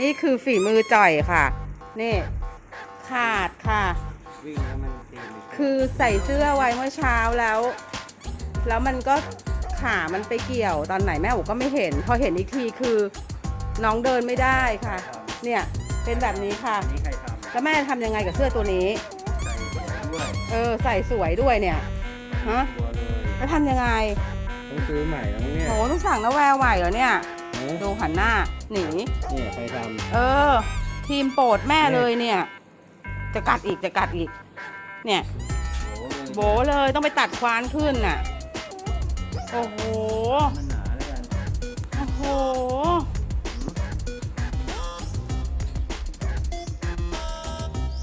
นี่คือฝีมือจ่อยค่ะ นี่ ขาดค่ะ วิ่งแล้วมันตีนคือใส่เสื้อไว้เมื่อเช้าแล้ว แล้วมันก็ขามันไปเกี่ยวตอนไหนแม่อูก็ไม่เห็น พอเห็นอีกทีคือ น้องเดินไม่ได้ค่ะ เนี่ยเป็นแบบนี้ค่ะ อันนี้ใครทแล้วแม่ทำยังไงกับเสื้อตัวนี้ำใส่สวยด้วยเออใส่สวยด้วยเนี่ยฮะตัวเลยแล้วทำยังไงต้องซื้อใหม่แล้วมั้งเนี่ยโหต้องสั่งนะแววใหม่เหรอเนี่ยเออ ดูหันหน้าหนีเนี่ยใครทเออ ทีมโปรดแม่เลยเนี่ย จะกัดอีกจะกัดอีก เนี่ยำโหเลยโบเลยต้องไปตัดควานขึ้นน่ะ โอ้โห มันหนาเลยกันโอ้โห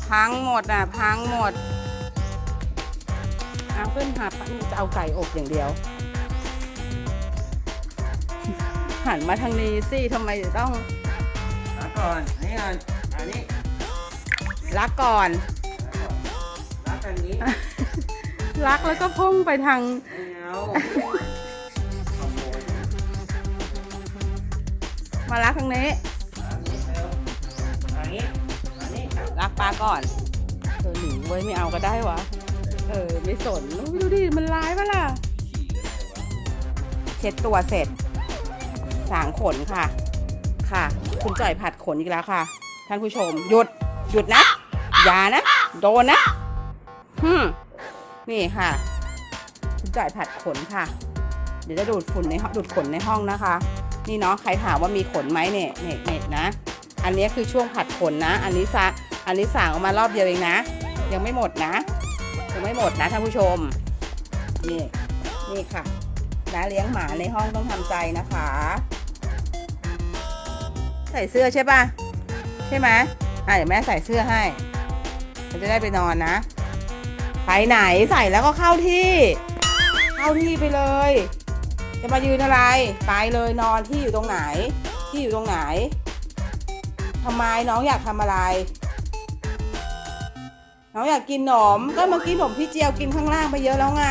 พังหมดอะ พังหมดเอาขึ้นหาจะเอาไก่อบอย่างเดียว หันมาทางนี้สิทำไมจะต้องรักก่อนอันนี้ก่อนอันนี้รักก่อน รักอันนี้ รักแล้วก็พุ่งไปทางไม่เอาขโมยมารักทางนี้ อันนี้เร็วอันนี้อันนี้รักปลาก่อนเธอหนีไว้ยไม่เอาก็ได้วะ เออ ไม่สนอุ๊ยดูดิ มันร้ายปะล่ะ เช็ดตัวเสร็จ สางขนค่ะ ค่ะ คุณจ่อยผัดขนอีกแล้วค่ะ ท่านผู้ชม หยุด หยุดนะ อย่านะ โดนนะฮึนี่ค่ะ คุณจ่อยผัดขนค่ะ เดี๋ยวจะดูดฝุ่นในห้องดูดขนในห้องนะคะ นี่เนาะ ใครถามว่ามีขนไหมเนี่ยเนี่ยเนี่ยนะ อันนี้คือช่วงผัดขนนะ อันนี้ซะอันนี้สางออกมารอบเดียวเองนะ ยังไม่หมดนะ ยังไม่หมดนะท่านผู้ชม นี่ นี่ค่ะน้าเลี้ยงหมาในห้องต้องทำใจนะคะ ใส่เสื้อใช่ป่ะ ใช่ไหมอะเดี๋ยวแม่ใส่เสื้อให้เขาจะได้ไปนอนนะ ไปไหนใส่แล้วก็เข้าที่ เข้าที่ไปเลย จะมายืนอะไร ไปเลยนอนที่อยู่ตรงไหน ที่อยู่ตรงไหนทำไมน้องอยากทำอะไร น้องอยากกินขนม ก็เมื่อกี้ขนมพี่เจียวกินข้างล่างไปเยอะแล้วไง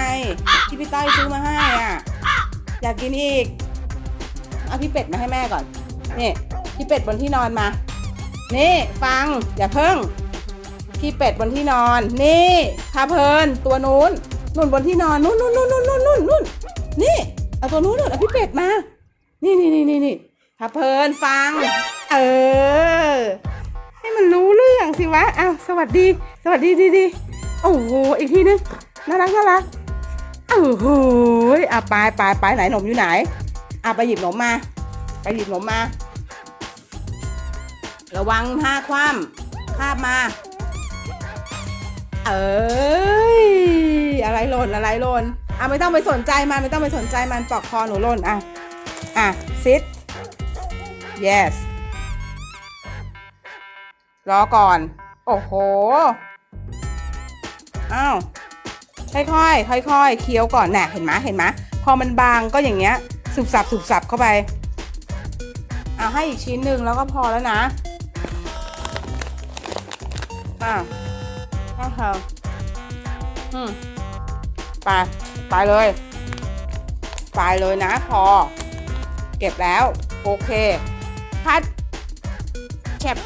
ที่พี่ต้อยซื้อมาให้อะ อยากกินอีก เอาพี่เป็ดมาให้แม่ก่อน นี่ พี่เป็ดบนที่นอนมา นี่ฟังอย่าเพิ่งพี่เป็ดบนที่นอน นี่พาเพลินตัวนู้นนุ่นบนที่นอนนุ่นนุ่นนุ่นนุ่นนุ่นนุ่นนุ่นนี่เอาตัวนู้นนุ่นเอาพี่เป็ดมา นี่นี่นี่นี่นี่พาเพลินฟัง เออ ให้มันรู้เรื่องสิวะอ้าวสวัสดี สวัสดีดีดีโอ้โหอีกทีนึงน่ารักน่ารักโอ้โหอะไปไปไปไหนหนมอยู่ไหนอะไปหยิบหนมมา ไปหยิบหนมมา ระวังผ้าคว่ำคาบมา เอ้ย อะไรหล่นอะไรหล่นอะไม่ต้องไปสนใจมันไม่ต้องไปสนใจมันปลอกคอหนูหล่นอะ อะ sit yes รอก่อน โอ้โห อ้าว ค่อยๆ ค่อยๆ เคี้ยวก่อนน่ะ เห็นไหมเห็นไหมพอมันบางก็อย่างเงี้ย สุบสับ สุบสับเข้าไป เอาให้อีกชิ้นหนึ่งแล้วก็พอแล้วนะ อ่าก็เถอะอืมไปไปเลยไปเลยนะพอ เก็บแล้ว โอเค พัดแคบ